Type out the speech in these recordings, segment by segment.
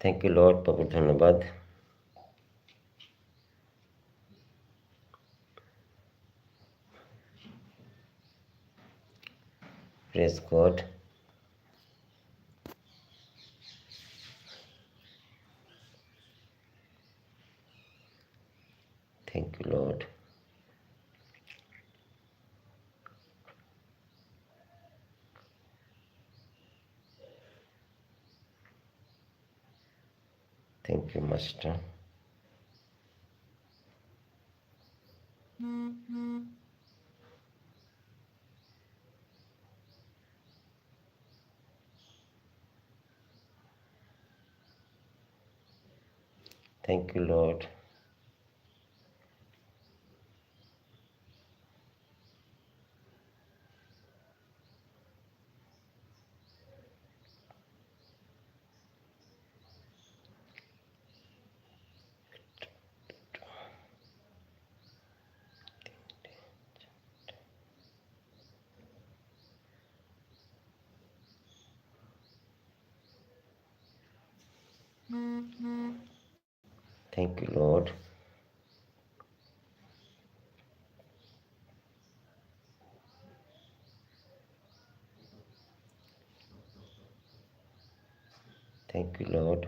Thank you Lord প্রভু ধন্যবাদ praise God thank you Lord thank you master Thank you, Lord. Thank you, Lord. Thank you, Lord.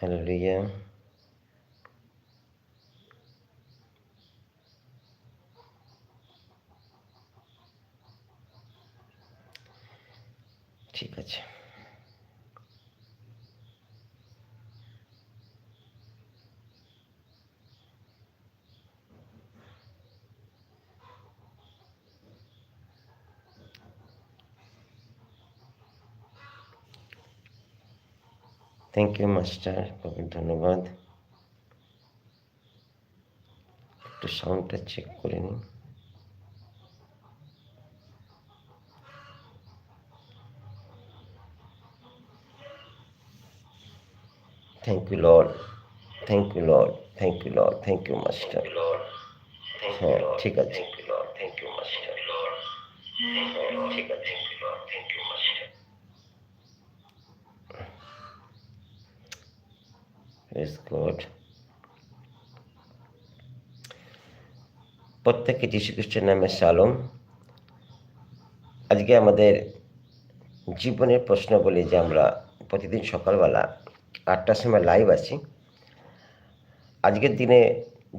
Hallelujah. ঠিক আছে thank you master খুবই ধন্যবাদ একটু সাউন্ডটা চেক করে নিন thank you Lord thank you Lord thank you Lord thank you master হ্যাঁ ঠিক আছে থ্যাংক ইউ মাস্টার ঠিক আছে thank you master Praise God. প্রত্যেকে যীশু নামে সালম আজকে আমাদের জীবনের প্রশ্ন বলি যে আমরা প্রতিদিন সকালবেলা আটটার সময় লাইভ আছি, আজকের দিনে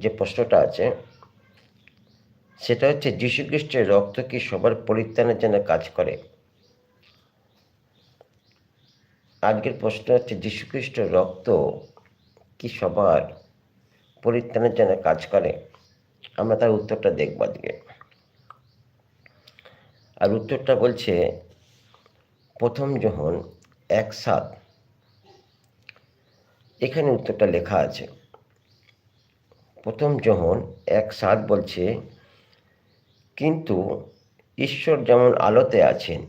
যে প্রশ্নটা আছে, সেটা হচ্ছে খ্রিস্টের রক্ত কি সবার পরিত্রাণের জন্য কাজ করে আজকের প্রশ্ন হচ্ছে খ্রিস্টের রক্ত কি সবার পরিত্রাণের জন্য কাজ করে, আমরা তার উত্তরটা দেখব আজকে। আর উত্তরটা বলছে, প্রথম যখন এক সাত, এখানে উত্তরটা লেখা আছে। প্রথম যখন এক সাত বলছে, কিন্তু ঈশ্বর যেমন আলোতে আছেন,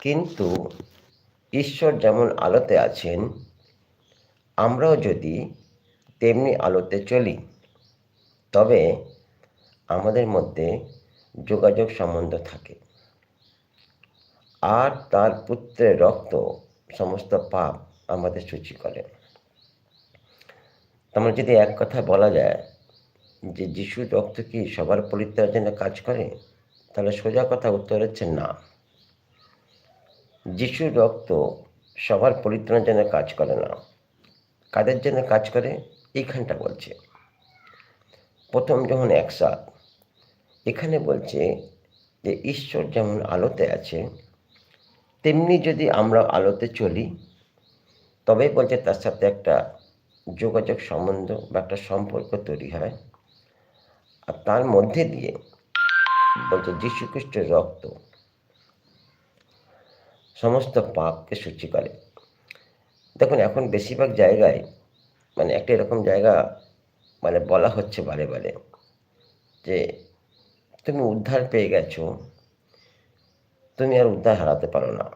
কিন্তু ঈশ্বর যেমন আলোতে আছেন আমরাও যদি তেমনি আলোতে চলি, তবে আমাদের মধ্যে যোগাযোগ সম্বন্ধ থাকে। আর তার পুত্রের রক্ত সমস্ত পাপ আমাদের সূচি করে। তোমার যদি এক কথা বলা যায় যে যিশুর রক্ত কি সবার পরিত্রার জন্য কাজ করে? তাহলে সোজা কথা উত্তর হচ্ছে না। যিশুর রক্ত সবার পরিত্রাণের জন্য কাজ করে না। কাদের জন্য কাজ করে? এইখানটা বলছে। প্রথম যখন একসাথ এখানে বলছে যে, ঈশ্বর যেমন আলোতে আছে, তেমনি যদি আমরা আলোতে চলি, তবেই বলছে তার সাথে একটা যোগাযোগ সম্বন্ধ বা একটা সম্পর্ক তৈরি হয়। আর তার মধ্যে দিয়ে বলছে যীশু খ্রিস্টের রক্ত সমস্ত পাপকে সূচি করে। দেখুন, এখন বেশিরভাগ জায়গায় মানে একটা এরকম জায়গা মানে বলা হচ্ছে বারে বারে যে তুমি উদ্ধার পেয়ে গেছো, তুমি আর উদ্ধার হারাতে পারো না।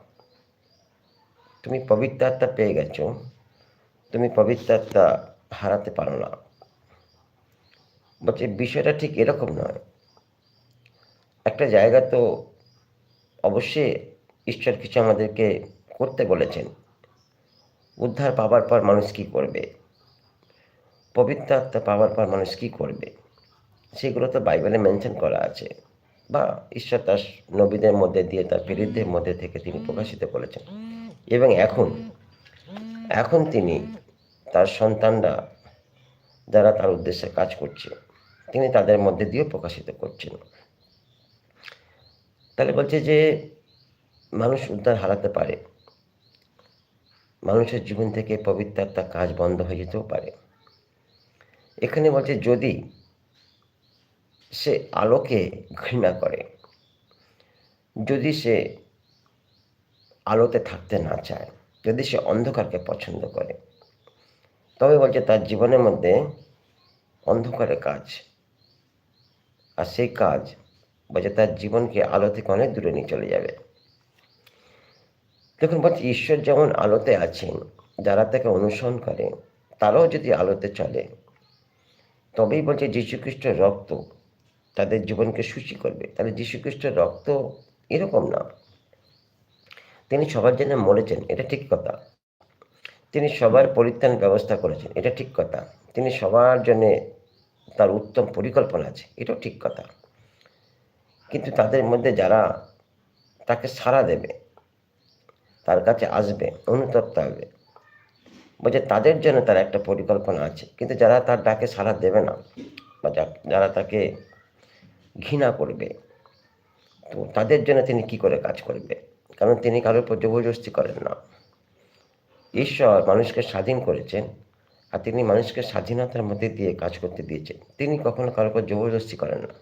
তুমি পবিত্র আত্মা পেয়ে গেছো, তুমি পবিত্র আত্মা হারাতে পারো না। বলছে, বিষয়টা ঠিক এরকম নয়। একটা জায়গা তো অবশ্যই ঈশ্বর কিছু আমাদেরকে করতে বলেছেন। উদ্ধার পাওয়ার পর মানুষ কী করবে? পবিত্র আত্মা পাওয়ার পর মানুষ কী করবে? সেগুলো তো বাইবেলে মেনশন করা আছে। বা ঈশ্বর তার নবীদের মধ্যে দিয়ে তার বিরুদ্ধের মধ্যে থেকে তিনি প্রকাশিত করেছেন। এবং এখন এখন তিনি তার সন্তানরা যারা তার উদ্দেশ্যে কাজ করছে, তিনি তাদের মধ্যে দিয়ে প্রকাশিত করছেন। তাহলে বলছে যে, মানুষ উদ্ধার হারাতে পারে। মানুষের জীবন থেকে পবিত্রতার কাজ বন্ধ হয়ে যেতেও পারে। এখানে বলছে, যদি সে আলোকে ঘৃণা করে, যদি সে আলোতে থাকতে না চায়, যদি সে অন্ধকারকে পছন্দ করে, তবে বলছে তার জীবনের মধ্যে অন্ধকারের কাজ, আর সেই কাজ বলছে তার জীবনকে আলো থেকে অনেক দূরে নিয়ে চলে যাবে। দেখুন বলছি ঈশ্বর যেমন আলোতে আছেন, যারা তাকে অনুসরণ করে, তারাও যদি আলোতে চলে, তবেই বলছে যীশুখ্রিস্টের রক্ত তাদের জীবনকে সূচি করবে। তাহলে যীশুখ্রিস্টের রক্ত এরকম না। তিনি সবার জন্য মরেছেন, এটা ঠিক কথা। তিনি সবার পরিত্রাণ ব্যবস্থা করেছেন, এটা ঠিক কথা। তিনি সবার জন্য তার উত্তম পরিকল্পনা আছে, এটাও ঠিক কথা। কিন্তু তাদের মধ্যে যারা তাকে সাড়া দেবে তার কাছে আসবে, অনুতপ্ত হবে। বলছে, তাদের জন্য তার একটা পরিকল্পনা আছে, কিন্তু যারা তার ডাকে সাড়া দেবে না, বা যারা তাকে ঘৃণা করবে, তো তাদের জন্য তিনি কি করে কাজ করবে? কারণ তিনি কারোর উপর জবরদস্তি করেন না। ঈশ্বর মানুষকে স্বাধীন করেছেন, আর তিনি মানুষকে স্বাধীনতার মধ্যে দিয়ে কাজ করতে দিয়েছেন। তিনি কখনো কারোর উপর জবরদস্তি করেন না।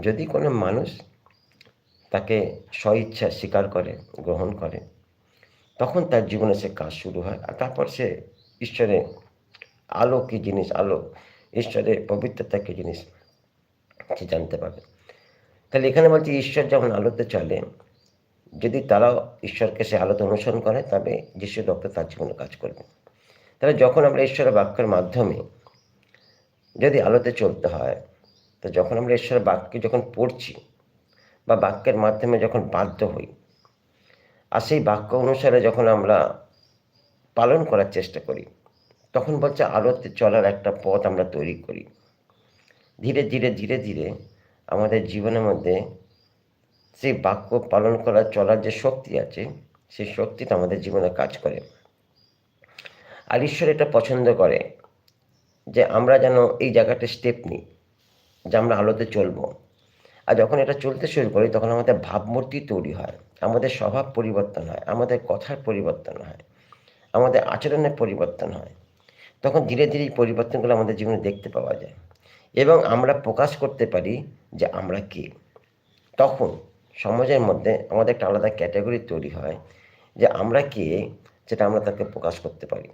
যদি কোনো মানুষ তাকে স্বইচ্ছা স্বীকার করে, গ্রহণ করে। তখন তার জীবনে সে কাজ শুরু হয় আর তারপর সে ঈশ্বরের আলো কী জিনিস, আলো, ঈশ্বরের পবিত্রতা কী জিনিস, সে জানতে পারবে। তাহলে এখানে বলছি ঈশ্বর যখন আলোতে চলে, যদি তারাও ঈশ্বরকে সে আলোতে অনুসরণ করে, তবে যিশুর রক্ত তার জীবনে কাজ করবে। তাহলে যখন আমরা ঈশ্বরের বাক্যের মাধ্যমে যদি আলোতে চলতে হয়, তো যখন আমরা ঈশ্বরের বাক্য যখন পড়ছি বা বাক্যের মাধ্যমে যখন বাধ্য হই। আর সেই বাক্য অনুসারে যখন আমরা পালন করার চেষ্টা করি, তখন বলছে আলোতে চলার একটা পথ আমরা তৈরি করি। ধীরে ধীরে ধীরে ধীরে আমাদের জীবনের মধ্যে সেই বাক্য পালন করার চলার যে শক্তি আছে, সেই শক্তিটা আমাদের জীবনে কাজ করে। আর ঈশ্বর এটা পছন্দ করে যে আমরা যেন এই জায়গাটা স্টেপ নিই, যে আমরা আলোতে চলবো। আর যখন এটা চলতে শুরু করি, তখন আমাদের ভাবমূর্তি তৈরি হয়, আমাদের স্বভাব পরিবর্তন হয়, আমাদের কথার পরিবর্তন হয়, আমাদের আচরণের পরিবর্তন হয়। তখন ধীরে ধীরে এই পরিবর্তনগুলো আমাদের জীবনে দেখতে পাওয়া যায় এবং আমরা প্রকাশ করতে পারি যে আমরা কে। তখন সমাজের মধ্যে আমাদের একটা আলাদা ক্যাটাগরি তৈরি হয় যে আমরা কে যেটা আমরা তাকে প্রকাশ করতে পারি।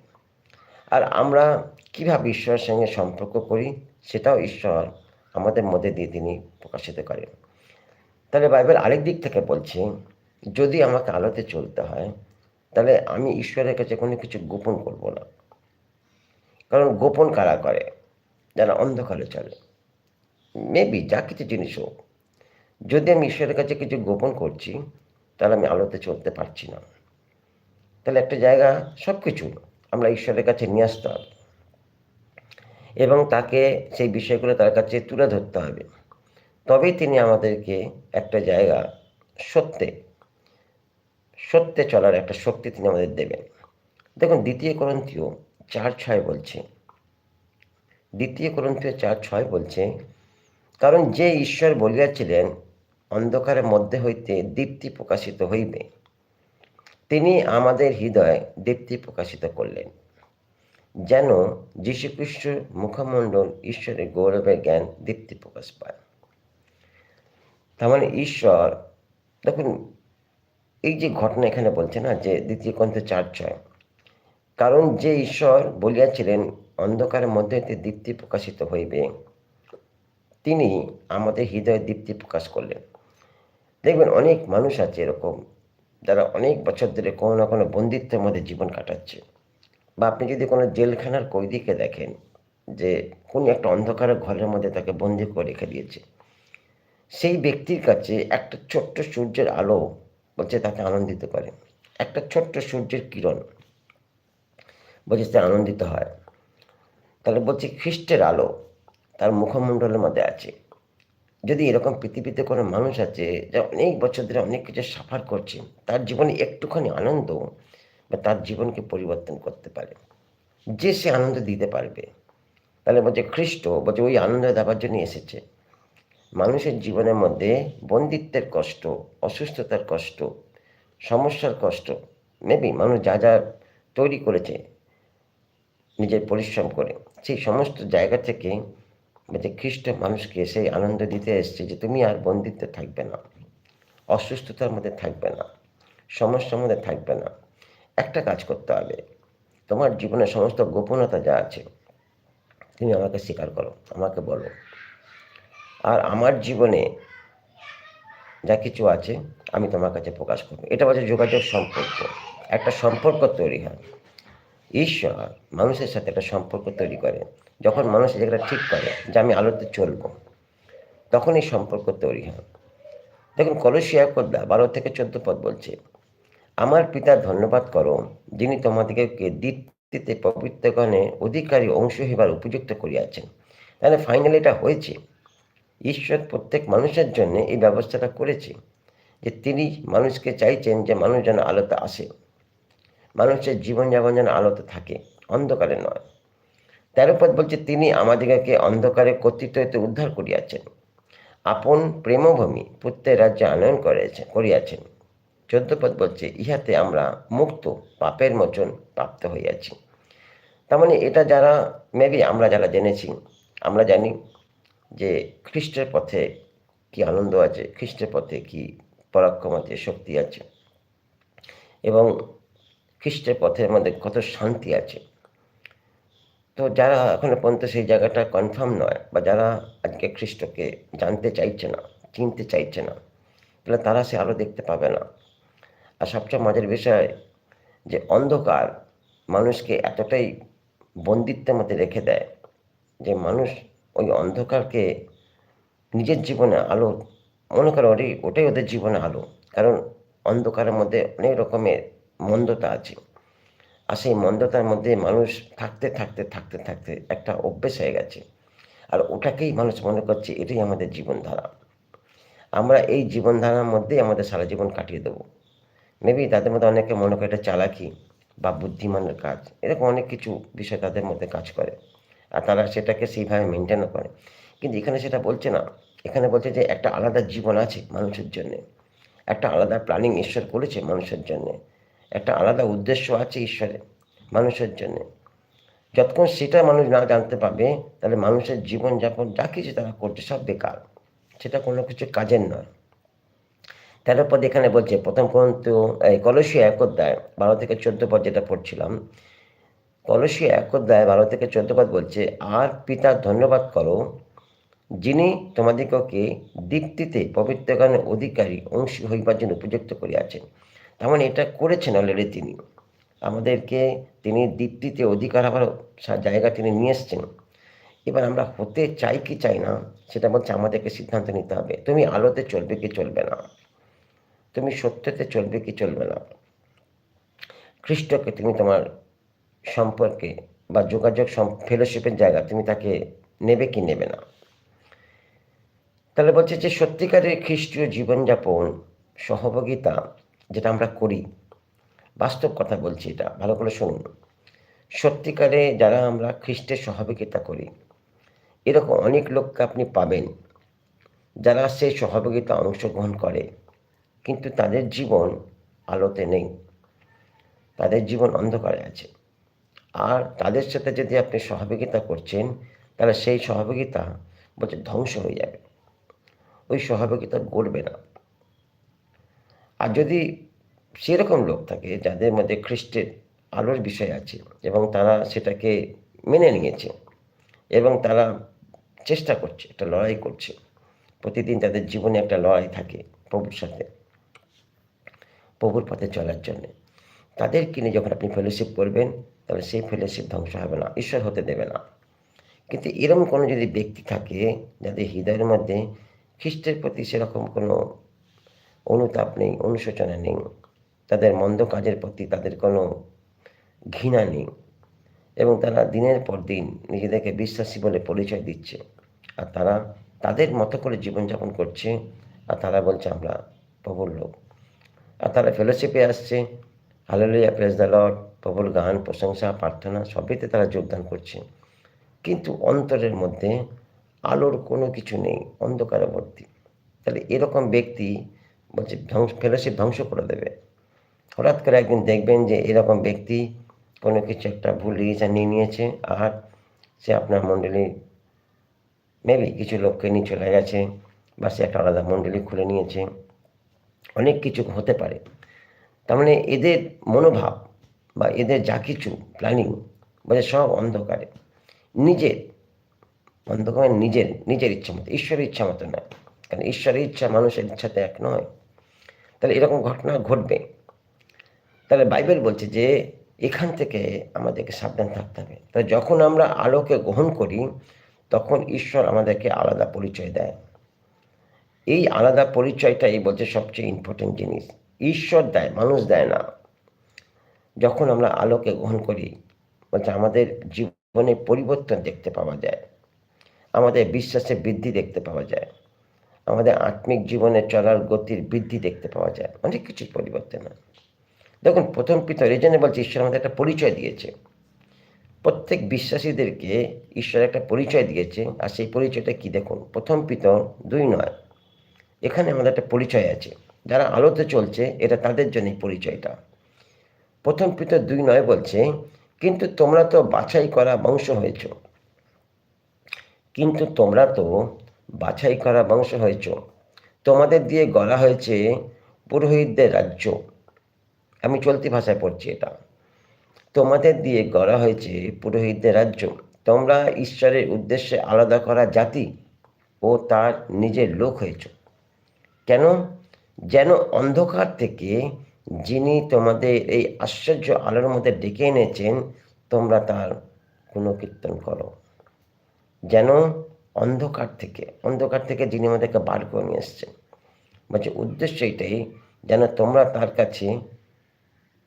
আর আমরা কীভাবে ঈশ্বরের সঙ্গে সম্পর্ক করি সেটাও ঈশ্বর আমাদের মধ্যে দিয়ে তিনি প্রকাশিত করেন। তাহলে বাইবেল আরেক দিক থেকে বলছে, যদি আমাকে আলোতে চলতে হয়, তাহলে আমি ঈশ্বরের কাছে কোনো কিছু গোপন করব না। কারণ গোপন কারা করে? যারা অন্ধকারে চলে। মেবি যা কিছু জিনিস হোক। যদি আমি ঈশ্বরের কাছে কিছু গোপন করছি, তাহলে আমি আলোতে চলতে পারছি না। তাহলে একটা জায়গা সব কিছু আমরা ঈশ্বরের কাছে নিয়ে আসতে হবে। এবং তাকে সেই বিষয়গুলো তার কাছে তুলে ধরতে হবে। তবেই তিনি আমাদেরকে একটা জায়গা সত্যে সত্যে চলার একটা শক্তি তিনি আমাদের দেবেন। দেখুন, দ্বিতীয় করন্তীয় চার ছয় বলছে, দ্বিতীয় করন্তীয় চার ছয় বলছে, কারণ যে ঈশ্বর বলিয়াছিলেন, অন্ধকারের মধ্যে হইতে দীপ্তি প্রকাশিত হইবে। তিনি আমাদের হৃদয়ে দীপ্তি প্রকাশিত করলেন। যেন যীশুখ্রিস্ট মুখমণ্ডল ঈশ্বরের গৌরবের জ্ঞান দীপ্তি প্রকাশ পায়। তার মানে ঈশ্বর, দেখুন, এই যে ঘটনা এখানে বলছে না, যে দ্বিতীয় কন্থে চার ছয়, কারণ যে ঈশ্বর বলিয়াছিলেন, অন্ধকারের মধ্যে দীপ্তি প্রকাশিত হইবে। তিনি আমাদের হৃদয়ে দীপ্তি প্রকাশ করলেন। দেখবেন, অনেক মানুষ আছে এরকম, যারা অনেক বছর ধরে কোনো না কোনো বন্দিত্বের মধ্যে জীবন কাটাচ্ছে। বা আপনি যদি কোনো জেলখানার কয়েদিকে দেখেন যে কোন একটা অন্ধকার ঘরের মধ্যে তাকে বন্দি করে রেখে দিয়েছে, সেই ব্যক্তির কাছে একটা ছোট্ট সূর্যের আলো বলছে তাকে আনন্দিত করে। একটা ছোট্ট সূর্যের কিরণ বলছে সে আনন্দিত হয়। তাহলে বলছে খ্রিস্টের আলো তার মুখমণ্ডলের মধ্যে আছে। যদি এরকম পৃথিবীতে কোনো মানুষ আছে যা অনেক বছর ধরে অনেক কিছু সাফার করছে, তার জীবনে একটুখানি আনন্দ বা তার জীবনকে পরিবর্তন করতে পারে। যে সে আনন্দ দিতে পারবে, তাহলে বলছে খ্রিস্ট, বলছে ওই আনন্দ দেওয়ার জন্য এসেছে। মানুষের জীবনের মধ্যে বন্দিত্বের কষ্ট, অসুস্থতার কষ্ট, সমস্যার কষ্ট মেবি মানুষ যা যা তৈরি করেছে, নিজের পরিশ্রম করে, সেই সমস্ত জায়গা থেকে বলছে খ্রিস্ট মানুষকে সেই আনন্দ দিতে এসছে যে তুমি আর বন্দিত্বে থাকবে না, অসুস্থতার মধ্যে থাকবে না, সমস্যার মধ্যে থাকবে না। একটা কাজ করতে হবে। তোমার জীবনের সমস্ত গোপনতা যা আছে, তুমি আমাকে স্বীকার করো, আমাকে বলো। আর আমার জীবনে যা কিছু আছে, আমি তোমার কাছে প্রকাশ করব। এটা হচ্ছে যোগাযোগ সম্পর্ক। একটা সম্পর্ক তৈরি হয়। ঈশ্বর মানুষের সাথে একটা সম্পর্ক তৈরি করে। যখন মানুষ জায়গাটা ঠিক করে যে আমি আলোতে চলবো তখন এই সম্পর্ক তৈরি হয়। দেখুন, কলসিয়া কোদ্দা বারো থেকে চোদ্দ পদ বলছে আমার পিতা ধন্যবাদ করো, যিনি তোমাদিগকে দ্বিতীয়তে পবিত্রগণে অধিকারী অংশ হইবার উপযুক্ত করিয়াছেন। তাহলে ফাইনালি এটা হয়েছে। ঈশ্বর প্রত্যেক মানুষের জন্য এই ব্যবস্থাটা করেছে, যে তিনি মানুষকে চাইছেন যে মানুষ যেন আলোতে আসে। মানুষের জীবনযাপন যেন আলোতে থাকে, অন্ধকারে নয়। তেরো পদ বলছে, তিনি আমাদিগকে অন্ধকারে কর্তৃত্ব হইতে উদ্ধার করিয়াছেন। আপন প্রেমভূমি পুত্রের রাজ্যে আনয়ন করেছেন করিয়াছেন। চোদ্দ পদ বলছে, ইহাতে আমরা মুক্ত, পাপের মোচন প্রাপ্ত হইয়াছি। তার মানে এটা যারা মেবি আমরা যারা জেনেছি, আমরা জানি যে খ্রিস্টের পথে কি আনন্দ আছে, খ্রিস্টের পথে কি পরাক্রম আছে, শক্তি আছে। এবং খ্রিস্টের পথের মধ্যে কত শান্তি আছে। তো যারা এখনও পর্যন্ত সেই জায়গাটা কনফার্ম নয়, বা যারা আজকে খ্রিস্টকে জানতে চাইছে না, চিনতে চাইছে না, তাহলে তারা সে আলো দেখতে পাবে না। আর সবচেয়ে মজার বিষয় যে অন্ধকার মানুষকে এতটাই বন্দিত্বের মধ্যে রেখে দেয় যে মানুষ ওই অন্ধকারকে নিজের জীবনে আলো, মনে করে ওটাই ওটাই ওদের জীবনে আলো। কারণ অন্ধকারের মধ্যে অনেক রকমের মন্দতা আছে। আর সেই মন্দতার মধ্যে মানুষ থাকতে থাকতে থাকতে থাকতে একটা অভ্যেস হয়ে গেছে। আর ওটাকেই মানুষ মনে করছে এটাই আমাদের জীবনধারা। আমরা এই জীবনধারার মধ্যেই আমাদের সারা জীবন কাটিয়ে দেবো। মেবি তাদের মধ্যে অনেকে মনে করে এটা চালাকি বা বুদ্ধিমানের কাজ। এরকম অনেক কিছু বিষয় তাদের মধ্যে কাজ করে। আর তারা সেটাকে সেইভাবে মেনটেনও করে। কিন্তু এখানে সেটা বলছে না। এখানে বলছে যে একটা আলাদা জীবন আছে মানুষের জন্যে। একটা আলাদা প্ল্যানিং ঈশ্বর করেছে মানুষের জন্যে। একটা আলাদা উদ্দেশ্য আছে ঈশ্বরের, মানুষের জন্যে। যতক্ষণ সেটা মানুষ না জানতে পারবে, তাহলে মানুষের জীবনযাপন যা কিছু তারা করছে সব বেকার। সেটা কোনো কিছু কাজের নয়। তেরো পদ এখানে বলছে, প্রথম পর্যন্ত এই কলসিয়া এক অধ্যায়, বারো থেকে চোদ্দ পদ যেটা পড়ছিলাম কলসী এক অধ্যায়, বারো থেকে চোদ্দ পদ বলছে, আর পিতার ধন্যবাদ করো, যিনি তোমাদিগকে দীপ্তিতে পবিত্রগানের অধিকারী অংশী হইবার জন্য উপযুক্ত করিয়াছেন। তার মানে এটা করেছেন অলরেডি তিনি। আমাদেরকে তিনি দীপ্তিতে অধিকার হবার জায়গা তিনি নিয়ে এসছেন। এবার আমরা হতে চাই কি চাই না, সেটা বলছে, আমাদেরকে সিদ্ধান্ত নিতে হবে। তুমি আলোতে চলবে কি চলবে না। তুমি সত্যতে চলবে কি চলবে না। খ্রিস্টকে তুমি তোমার সম্পর্কে বা যোগাযোগ ফেলোশিপের জায়গা তুমি তাকে নেবে কি নেবে না। তাহলে বলছে যে সত্যিকারের খ্রিস্টীয় জীবনযাপন সহযোগিতা যেটা আমরা করি, বাস্তব কথা বলছি এটা, ভালো করে শুনুন। সত্যিকারে যারা আমরা খ্রিস্টের সহযোগিতা করি, এরকম অনেক লোককে আপনি পাবেন যারা সেই সহযোগিতা অংশগ্রহণ করে। কিন্তু তাদের জীবন আলোতে নেই। তাদের জীবন অন্ধকারে আছে। আর তাদের সাথে যদি আপনি সহযোগিতা করছেন, তাহলে সেই সহযোগিতা বলছে ধ্বংস হয়ে যাবে। ওই সহযোগিতা গড়বে না। আর যদি সেরকম লোক থাকে যাদের মধ্যে খ্রিস্টের আলোর বিষয় আছে এবং তারা সেটাকে মেনে নিয়েছে এবং তারা চেষ্টা করছে, একটা লড়াই করছে, প্রতিদিন তাদের জীবনে একটা লড়াই থাকে প্রভুর সাথে। প্রভুর পথে চলার জন্যে। তাদের কিনে যখন আপনি ফেলোশিপ করবেন, তাহলে সেই ফেলোশিপ ধ্বংস হবে না, ঈশ্বর হতে দেবে না। কিন্তু এরকম কোনো যদি ব্যক্তি থাকে, যাদের হৃদয়ের মধ্যে খ্রিস্টের প্রতি সেরকম কোনো অনুতাপ নেই, অনুশোচনা নেই, তাদের মন্দ কাজের প্রতি তাদের কোনো ঘৃণা নেই, এবং তারা দিনের পর দিন নিজেদেরকে বিশ্বাসী বলে পরিচয় দিচ্ছে, আর তারা তাদের মতো করে জীবনযাপন করছে, আর তারা বলছে, আমরা প্রবল লোক। আর তারা ফেলোশিপে আসছে। হালেলুয়া প্রেস দ্য লর্ড প্রবল গান, প্রশংসা, প্রার্থনা, সবইতে তারা যোগদান করছে। কিন্তু অন্তরের মধ্যে আলোর কোনো কিছু নেই, অন্ধকারে ভর্তি। তাহলে এরকম ব্যক্তি বলছে, ধ্বংস ফেলোশিপ ধ্বংস করে দেবে। হঠাৎ করে একদিন দেখবেন যে এরকম ব্যক্তি কোনো কিছু একটা ভুল ডিসিশন নিয়ে নিয়েছে, আর সে আপনার মণ্ডলী মেবি কিছু লোককে নিয়ে চলে গেছে, বা সে একটা আলাদা মণ্ডলী খুলে নিয়েছে। অনেক কিছু হতে পারে। তার মানে এদের মনোভাব বা এদের যা কিছু প্ল্যানিং বলে সব অন্ধকারে। নিজের অন্ধকারে নিজের নিজের ইচ্ছা মতো, ঈশ্বরের ইচ্ছা মতো নয়। কারণ ঈশ্বরের ইচ্ছা মানুষের ইচ্ছাতে এক নয়। তাহলে এরকম ঘটনা ঘটবে। তাহলে বাইবেল বলছে যে এখান থেকে আমাদেরকে সাবধান থাকতে হবে। তাহলে যখন আমরা আলোকে গ্রহণ করি, তখন ঈশ্বর আমাদেরকে আলাদা পরিচয় দেয়। এই আলাদা পরিচয়টাই বলছে সবচেয়ে ইম্পর্টেন্ট জিনিস। ঈশ্বর দেয়, মানুষ দেয় না। যখন আমরা আলোকে গ্রহণ করি, বলছে আমাদের জীবনে পরিবর্তন দেখতে পাওয়া যায়। আমাদের বিশ্বাসে বৃদ্ধি দেখতে পাওয়া যায়। আমাদের আত্মিক জীবনে চলার গতির বৃদ্ধি দেখতে পাওয়া যায়। অনেক কিছু পরিবর্তন হয়। দেখুন, প্রথম পিতর এই জন্য বলছে, ঈশ্বর আমাদের একটা পরিচয় দিয়েছে। প্রত্যেক বিশ্বাসীদেরকে ঈশ্বর একটা পরিচয় দিয়েছে। আর সেই পরিচয়টা কি? দেখুন, প্রথম পিতর দুই নয়। এখানে আমাদের একটা পরিচয় আছে। যারা আলোতে চলছে, এটা তাদের জন্য পরিচয়টা। প্রথম পিতর দুই নয় বলছে, কিন্তু তোমরা তো বাছাই করা বংশ হয়েছ। কিন্তু তোমরা তো বাছাই করা বংশ হয়েছ। তোমাদের দিয়ে গড়া হয়েছে পুরোহিতদের রাজ্য। আমি চলতি ভাষায় পড়ছি এটা। তোমাদের দিয়ে গড়া হয়েছে পুরোহিতদের রাজ্য। তোমরা ঈশ্বরের উদ্দেশ্যে আলাদা করা জাতি ও তার নিজের লোক হয়েছ। কেন? যেন অন্ধকার থেকে যিনি তোমাদের এই আশ্চর্য আলোর মধ্যে ডেকে এনেছেন, তোমরা তার গুণকীর্তন করো। যেন অন্ধকার থেকে অন্ধকার থেকে যিনি আমাদেরকে বার করে নিয়ে এসছেন। বলছে উদ্দেশ্য এটাই, যেন তোমরা তার কাছে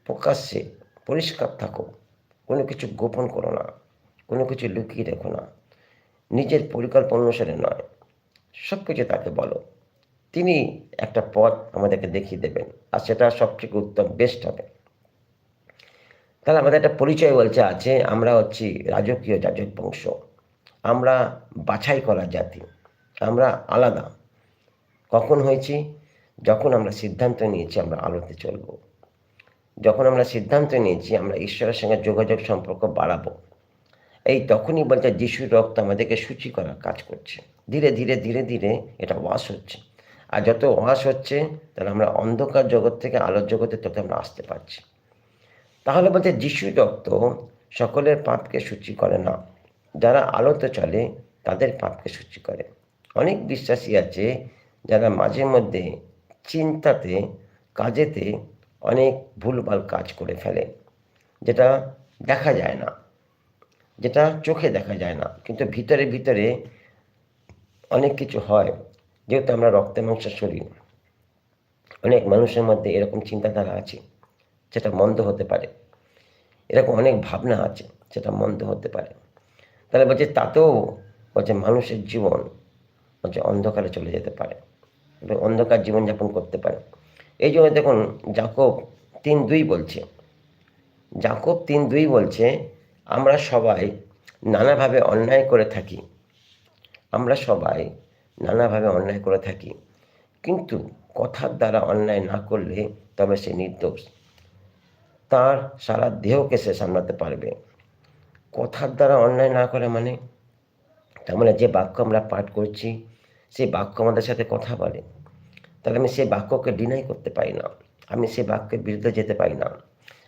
প্রকাশ্যে পরিষ্কার থাকো। কোনো কিছু গোপন করো না, কোনো কিছু লুকিয়ে রেখো না। নিজের পরিকল্পনা অনুসারে নয়। সব কিছু তাকে বলো। তিনি একটা পথ আমাদেরকে দেখিয়ে দেবেন, আর সেটা সবথেকে উত্তম বেস্ট হবে। তাহলে আমাদের একটা পরিচয় বলছে আছে, আমরা হচ্ছি রাজকীয় যাজক বংশ। আমরা বাছাই করা জাতি, আমরা আলাদা। কখন হয়েছি? যখন আমরা সিদ্ধান্ত নিয়েছি আমরা আলোতে চলব। যখন আমরা সিদ্ধান্ত নিয়েছি আমরা ঈশ্বরের সঙ্গে যোগাযোগ সম্পর্ক বাড়াবো। এই তখনই বলছে যিশুর রক্ত আমাদেরকে সূচি করার কাজ করছে। ধীরে ধীরে ধীরে ধীরে এটা ওয়াশ হচ্ছে। আর যত ওয়াশ হচ্ছে, তাহলে আমরা অন্ধকার জগৎ থেকে আলোর জগতে তত আমরা আসতে পারছি। তাহলে বলছে যিশুর রক্ত সকলের পাপকে সূচি করে না। যারা আলোতে চলে, তাদের পাপকে সূচি করে। অনেক বিশ্বাসী আছে যারা মাঝে মধ্যে চিন্তাতে, কাজেতে অনেক ভুলভাল কাজ করে ফেলে, যেটা দেখা যায় না, যেটা চোখে দেখা যায় না। কিন্তু ভিতরে ভিতরে অনেক কিছু হয়। যেহেতু আমরা রক্তে মাংসের শরীর, অনেক মানুষের মধ্যে এরকম চিন্তাধারা আছে সেটা মন্দ হতে পারে। এরকম অনেক ভাবনা আছে সেটা মন্দ হতে পারে। তাহলে বলছে তাতেও বলছে মানুষের জীবন বলছে অন্ধকারে চলে যেতে পারে এবং অন্ধকার জীবনযাপন করতে পারে। এই জন্য দেখুন জাকব তিন দুই বলছে, জাকব তিন দুই বলছে, আমরা সবাই নানাভাবে অন্যায় করে থাকি, আমরা সবাই নানাভাবে অন্যায় করে থাকি। কিন্তু কথার দ্বারা অন্যায় না করলে তবে সে নির্দোষ। তার সারা দেহকে সে সামলাতে পারবে। কথার দ্বারা অন্যায় না করে মানে? তার মানে যে বাক্য আমরা পাঠ করছি, সেই বাক্য আমাদের সাথে কথা বলে। তাহলে আমি সেই বাক্যকে ডিনাই করতে পারি না। আমি সেই বাক্যের বিরুদ্ধে যেতে পারি না।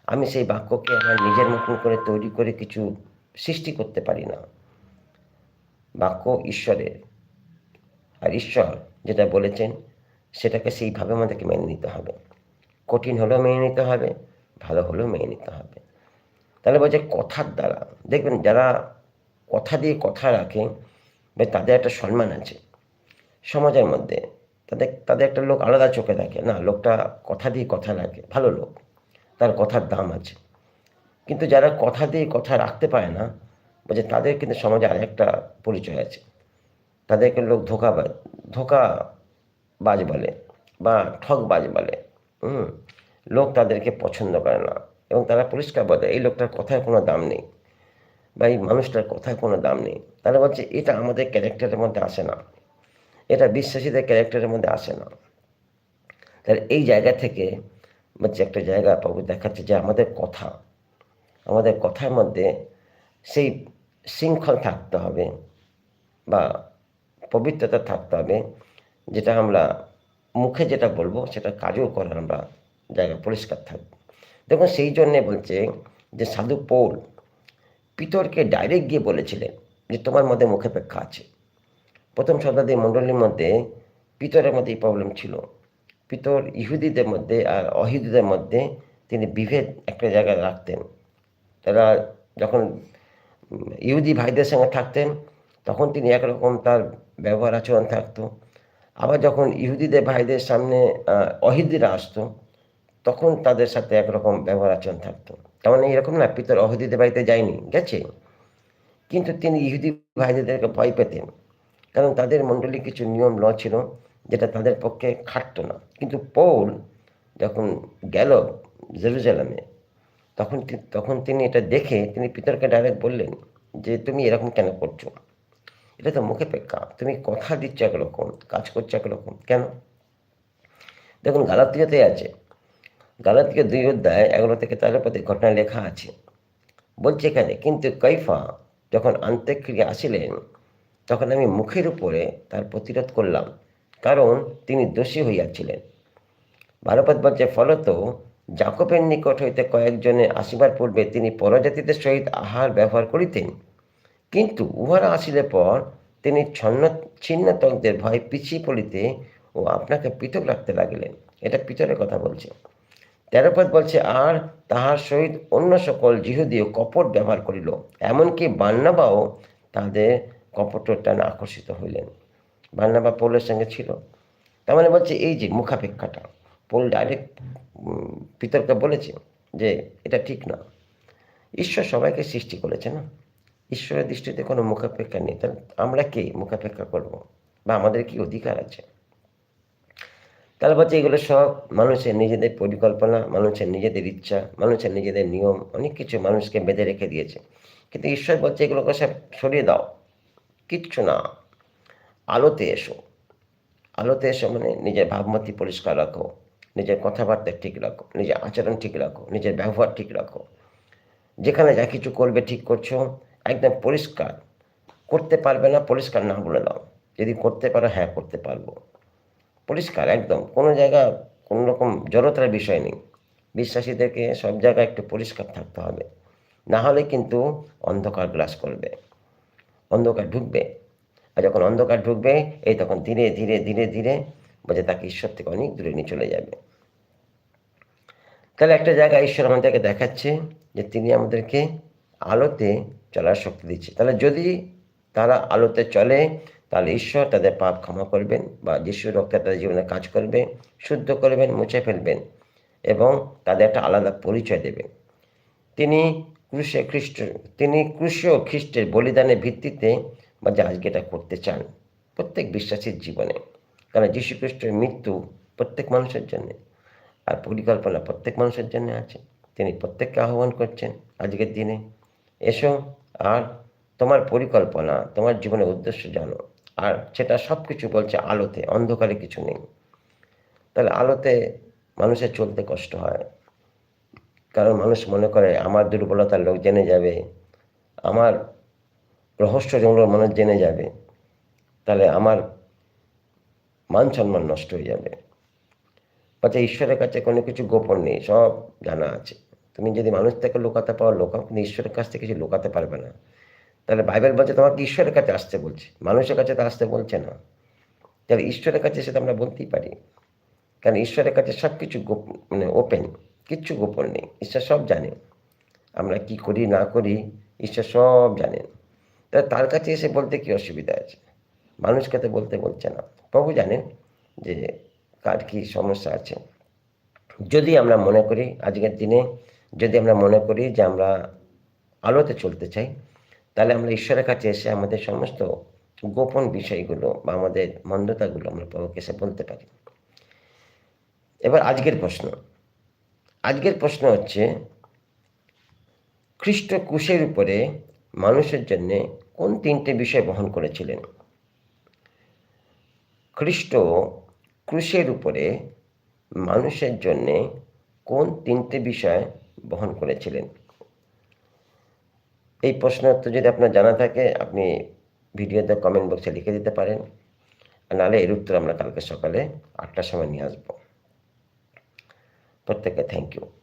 আমি সেই বাক্যকে আমার নিজের মতন করে তৈরি করে কিছু সৃষ্টি করতে পারি না। বাক্য ঈশ্বরের। আর ঈশ্বর যেটা বলেছেন, সেটাকে সেইভাবে আমাদেরকে মেনে নিতে হবে। কঠিন হলেও মেনে নিতে হবে, ভালো হলেও মেনে নিতে হবে। তাহলে বলছে কথার দ্বারা, দেখবেন যারা কথা দিয়ে কথা রাখে, বা তাদের একটা সম্মান আছে। সমাজের মধ্যে তাদের তাদের একটা লোক আলাদা চোখে দেখে, না, লোকটা কথা দিয়ে কথা রাখে, ভালো লোক, তার কথার দাম আছে। কিন্তু যারা কথা দিয়ে কথা রাখতে পারে না, বলছে তাদের কিন্তু সমাজে আরেকটা পরিচয় আছে। তাদেরকে লোক ধোকাবাজ ধোকাবাজ বলে বা ঠকবাজ বলে, হুম? লোক তাদেরকে পছন্দ করে না এবং তারা পরিষ্কার বলে, এই লোকটার কথায় কোনো দাম নেই বা এই মানুষটার কথায় কোনো দাম নেই। তারা বলছে, এটা আমাদের ক্যারেক্টারের মধ্যে আসে না। এটা বিশ্বাসীদের ক্যারেক্টারের মধ্যে আসে না। তাহলে এই জায়গা থেকে বলছে, একটা জায়গা প্রভু দেখাচ্ছে যে আমাদের কথা, আমাদের কথার মধ্যে সেই শৃঙ্খল থাকতে হবে বা পবিত্রতা থাকতে হবে, যেটা আমরা মুখে যেটা বলব সেটা কাজও করার আমরা জায়গা পরিষ্কার থাকব। দেখুন, সেই জন্যে বলছে যে সাধু পৌল পিতরকে ডাইরেক্ট গিয়ে বলেছিলেন যে তোমার মধ্যে মুখে পেক্ষা আছে। প্রথম শতাব্দী মণ্ডলীর মধ্যে পিতরের মধ্যে এই প্রবলেম ছিল। পিতর ইহুদিদের মধ্যে আর অহিদুদের মধ্যে তিনি বিভেদ একটা জায়গায় রাখতেন। তারা যখন ইহুদি ভাইদের সঙ্গে থাকতেন, তখন তিনি একরকম তার ব্যবহার আচরণ থাকতো আবার যখন ইহুদিদের ভাইদের সামনে অহিদিরা আসতো, তখন তাদের সাথে একরকম ব্যবহার আচরণ থাকতো তার মানে এরকম না, পিতর অহিদিদের বাড়িতে যায়নি, গেছে। কিন্তু তিনি ইহুদি ভাইদেরকে ভয় পেতেন। কারণ তাদের মণ্ডলী কিছু নিয়ম, ল ছিল, যেটা তাদের পক্ষে খাটতো না। কিন্তু পৌল যখন গেল জেরুজালেমে, তখন তখন তিনি এটা দেখে তিনি পিতরকে ডাইরেক্ট বললেন যে, তুমি এরকম কেন করছ? এটা তো মুখে পেক্কা। তুমি কথা দিচ্ছ একরকম, কাজ করছ একরকম। কেন? দেখুন গালাতিয়াতে আছে। গালাতিকে দুই অধ্যায়, এগারো থেকে তার প্রতি ঘটনা লেখা আছে। বলছে এখানে, কিন্তু কৈফা যখন আন্তঃক্রিয়া আসিলেন, তখন আমি মুখের উপরে তার প্রতিরোধ করলাম, কারণ তিনি দোষী হইয়াছিলেন। ভারপদ বলছে, ফলত জাকবের নিকট হইতে কয়েকজনে আসিবার পূর্বে তিনি পরজাতিদের সহিত আহার ব্যবহার করিতেন। কিন্তু উহারা আসিলে পর তিনি ছন্ন ছিন্নতকদের ভয় পিছিয়ে পড়িতে ও আপনাকে পৃথক রাখতে লাগিলেন। এটা পিতরের কথা বলছে। তেরোপদ বলছে, আর তাহার সহিত অন্য সকল জিহুদীয় কপট ব্যবহার করিল, এমনকি বান্নাবাও তাদের কপটের টানে আকর্ষিত হইলেন। বান্নাবা পৌলের সঙ্গে ছিল। তার মানে বলছে, এই যে মুখাপেক্ষাটা। পৌল ডাইরেক্ট পিতরকে বলেছে যে, এটা ঠিক না। ঈশ্বর সবাইকে সৃষ্টি করেছে না? ঈশ্বরের দৃষ্টিতে কোনো মুখাপেক্ষা নেই। তাহলে আমরা কে মুখাপেক্ষা করব? বা আমাদের কি অধিকার আছে? তাহলে বলছে এগুলো সব মানুষের নিজেদের পরিকল্পনা, মানুষের নিজেদের ইচ্ছা, মানুষের নিজেদের নিয়ম, অনেক কিছু মানুষকে বেঁধে রেখে দিয়েছে। কিন্তু ঈশ্বর বলছে এগুলোকে সব সরিয়ে দাও। কিচ্ছু না। আলোতে এসো। আলোতে এসো মানে নিজের ভাবমূর্তি পরিষ্কার রাখো, নিজের কথাবার্তা ঠিক রাখো, নিজের আচরণ ঠিক রাখো, নিজের ব্যবহার ঠিক রাখো। যেখানে যা কিছু করবে ঠিক করছ একদম পরিষ্কার। করতে পারবে না, পরিষ্কার না বলে দাও। যদি করতে পারো হ্যাঁ করতে পারব। পরিষ্কার, একদম। কোনো জায়গা কোনো রকম জড়তার বিষয় নেই। বিশ্বাসীদেরকে সব জায়গায় একটু পরিষ্কার থাকতে হবে। না হলে কিন্তু অন্ধকার গ্রাস করবে। অন্ধকার ঢুকবে। আর যখন অন্ধকার ঢুকবে, এই তখন ধীরে ধীরে ধীরে ধীরে বোঝে তাকে ঈশ্বর থেকে অনেক দূরে নিয়ে চলে যাবে। তাহলে একটা জায়গায় ঈশ্বর আমাদেরকে দেখাচ্ছে যে তিনি আমাদেরকে আলোতে চলার শক্তি দিচ্ছে। তাহলে যদি তারা আলোতে চলে, তাহলে ঈশ্বর তাদের পাপ ক্ষমা করবেন বা যিশুর রক্তে তাদের জীবনে কাজ করবে, শুদ্ধ করবেন, মুছে ফেলবেন এবং তাদের একটা আলাদা পরিচয় দেবেন। তিনি ক্রুশে খ্রিস্ট তিনি ক্রুশীয় খ্রিস্টের বলিদানের ভিত্তিতে বা যে আজকে এটা করতে চান প্রত্যেক বিশ্বাসীর জীবনে। কারণ যীশু খ্রিস্টের মৃত্যু প্রত্যেক মানুষের জন্যে আর পরিকল্পনা প্রত্যেক মানুষের জন্য আছে। তিনি প্রত্যেককে আহ্বান করছেন আজকের দিনে। এসো আর তোমার পরিকল্পনা, তোমার জীবনের উদ্দেশ্য জানো। আর সেটা সব কিছু বলছে আলোতে, অন্ধকারে কিছু নেই। তাহলে আলোতে মানুষের চলতে কষ্ট হয়। কারণ মানুষ মনে করে, আমার দুর্বলতার লোক জেনে যাবে, আমার রহস্য জঙ্গল মানুষ জেনে যাবে, তাহলে আমার মান সম্মান নষ্ট হয়ে যাবে। অর্থাৎ ঈশ্বরের কাছে কোনো কিছু গোপন নেই, সব জানা আছে। তুমি যদি মানুষ থেকে লুকাতে পারো লোকাও কিন্তু ঈশ্বরের কাছ থেকে কিছু লুকাতে পারবে না। তাহলে বাইবেল বলছে তোমাকে ঈশ্বরের কাছে আসতে বলছে, মানুষের কাছে তো আসতে বলছে না। তাহলে ঈশ্বরের কাছে সেটা আমরা বলতেই পারি। কারণ ঈশ্বরের কাছে সব কিছু মানে ওপেন কিচ্ছু গোপন নেই। ঈশ্বর সব জানে। আমরা কি করি, না করি, ঈশ্বর সব জানেন তাহলে তার কাছে এসে বলতে কি অসুবিধা আছে? মানুষকে তো বলতে বলছে না। প্রভু জানেন যে কার কী সমস্যা আছে। যদি আমরা মনে করি, আজকের দিনে যদি আমরা মনে করি যে আমরা আলোতে চলতে চাই, তাহলে আমরা ঈশ্বরের কাছে এসে আমাদের সমস্ত গোপন বিষয়গুলো বা আমাদের মন্দতাগুলো আমরা প্রভুকে এসে বলতে পারি। এবার আজকের প্রশ্ন। আজকের প্রশ্ন হচ্ছে, খ্রিস্ট কুশের উপরে মানুষের জন্যে কোন তিনটে বিষয় বহন করেছিলেন? খ্রিস্ট ক্রুশের উপরে মানুষের জন্যে কোন তিনটে বিষয় বহন করেছিলেন। এই প্রশ্নের উত্তর যদি আপনার জানা থাকে, আপনি ভিডিওতে কমেন্ট বক্সে লিখে দিতে পারেন। আর নাহলে এর উত্তর আমরা কালকে সকালে আটটার সময় নিয়ে আসব। প্রত্যেককে থ্যাংক ইউ